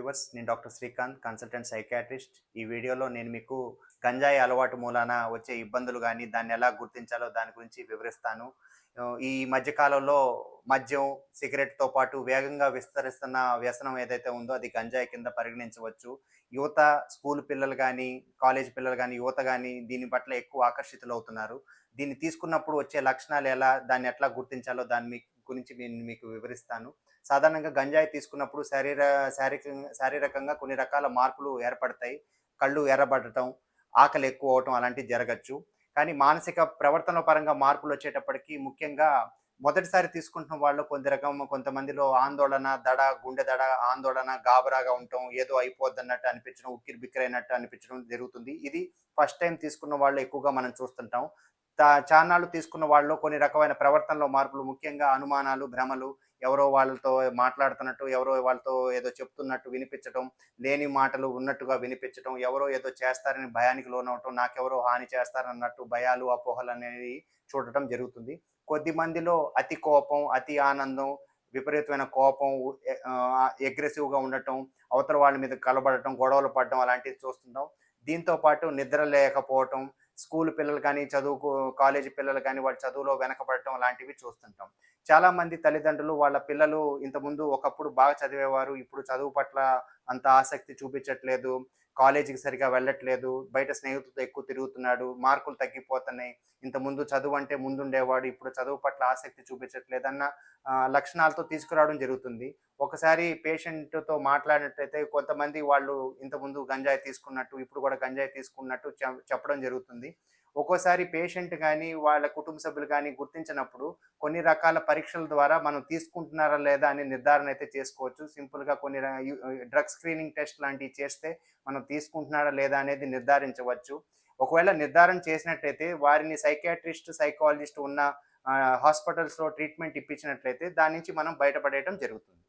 Viewers నేను doctor Srikanth consultant psychiatrist. ఈ వీడియోలో నేను మీకు గంజాయి అలవాటు మూలాన వచ్చే ఇబ్బందులు కానీ దాన్ని ఎలా గుర్తించాలో దాని గురించి వివరిస్తాను. ఈ మధ్యకాలంలో మద్యం సిగరెట్తో పాటు వేగంగా విస్తరిస్తున్న వ్యసనం ఏదైతే ఉందో అది గంజాయి కింద పరిగణించవచ్చు. యువత స్కూల్ పిల్లలు కానీ కాలేజ్ పిల్లలు కానీ యువత కానీ దీని పట్ల ఎక్కువ ఆకర్షితులు అవుతున్నారు దీన్ని తీసుకున్నప్పుడు వచ్చే లక్షణాలు ఎలా దాన్ని ఎట్లా గుర్తించాలో దాన్ని మీ- గురించి నేను మీకు వివరిస్తాను. సాధారణంగా గంజాయి తీసుకున్నప్పుడు శారీర శారీరక శారీరకంగా కొన్ని రకాల మార్పులు ఏర్పడతాయి. కళ్ళు ఎర్రబడటం ఆకలి ఎక్కువ అవటం అలాంటివి జరగచ్చు. కానీ మానసిక ప్రవర్తన పరంగా మార్పులు వచ్చేటప్పటికి ముఖ్యంగా మొదటిసారి తీసుకుంటున్న వాళ్ళు కొంత రకం కొంతమందిలో ఆందోళన దడ గుండె దడ ఆందోళన గాబరాగా ఉండటం ఏదో అయిపోద్ది అన్నట్టు అనిపించడం ఉక్కిరి బిక్కిరైనట్టు అనిపించడం జరుగుతుంది. ఇది ఫస్ట్ టైం తీసుకున్న వాళ్ళు ఎక్కువగా మనం చూస్తుంటాం. చాన్నాళ్ళు తీసుకున్న వాళ్ళు కొన్ని రకమైన ప్రవర్తనలో మార్పులు ముఖ్యంగా అనుమానాలు భ్రమలు ఎవరో వాళ్ళతో మాట్లాడుతున్నట్టు ఎవరో వాళ్ళతో ఏదో చెప్తున్నట్టు వినిపించడం లేని మాటలు ఉన్నట్టుగా వినిపించడం ఎవరో ఏదో చేస్తారని భయానికి లోనవటం నాకెవరో హాని చేస్తారన్నట్టు భయాలు అపోహలు అనేవి చూడటం జరుగుతుంది. కొద్ది మందిలో అతి కోపం అతి ఆనందం విపరీతమైన కోపం అగ్రెసివ్గా ఉండటం అవతల వాళ్ళ మీద కలబడటం గొడవలు పడటం అలాంటివి చూస్తుంటాం. దీంతో పాటు నిద్ర లేకపోవటం స్కూల్ పిల్లలు కానీ చదువుకు కాలేజీ పిల్లలు కానీ వాళ్ళ చదువులో వెనకబడటం లాంటివి చూస్తుంటాం. చాలా మంది తల్లిదండ్రులు వాళ్ళ పిల్లలు ఇంతకుముందు ఒకప్పుడు బాగా చదివేవారు ఇప్పుడు చదువు పట్ల అంత ఆసక్తి చూపించట్లేదు. కాలేజీకి సరిగా వెళ్ళట్లేదు బయట స్నేహితులతో ఎక్కువ తిరుగుతున్నాడు మార్కులు తగ్గిపోతున్నాయి ఇంతకుముందు చదువు అంటే ముందుండేవాడు ఇప్పుడు చదువు పట్ల ఆసక్తి చూపించట్లేదు అన్న లక్షణాలతో తీసుకురావడం జరుగుతుంది. ఒకసారి పేషెంట్తో మాట్లాడినట్లయితే కొంతమంది వాళ్ళు ఇంతకుముందు గంజాయి తీసుకున్నట్టు ఇప్పుడు కూడా గంజాయి తీసుకున్నట్టు చె- చెప్పడం జరుగుతుంది. ఒక్కోసారి పేషెంట్ కానీ వాళ్ళ కుటుంబ సభ్యులు కానీ గుర్తించినప్పుడు కొన్ని రకాల పరీక్షల ద్వారా మనం తీసుకుంటున్నారా లేదా అని నిర్ధారణ అయితే చేసుకోవచ్చు. సింపుల్గా కొన్ని డ్రగ్ స్క్రీనింగ్ టెస్ట్ లాంటివి చేస్తే మనం తీసుకుంటున్నారా లేదా అనేది నిర్ధారించవచ్చు. ఒకవేళ నిర్ధారణ చేసినట్లయితే వారిని సైకాట్రిస్ట్ సైకాలజిస్ట్ ఉన్న హాస్పిటల్స్లో ట్రీట్మెంట్ ఇప్పించినట్లయితే దాని నుంచి మనం బయటపడేయడం జరుగుతుంది.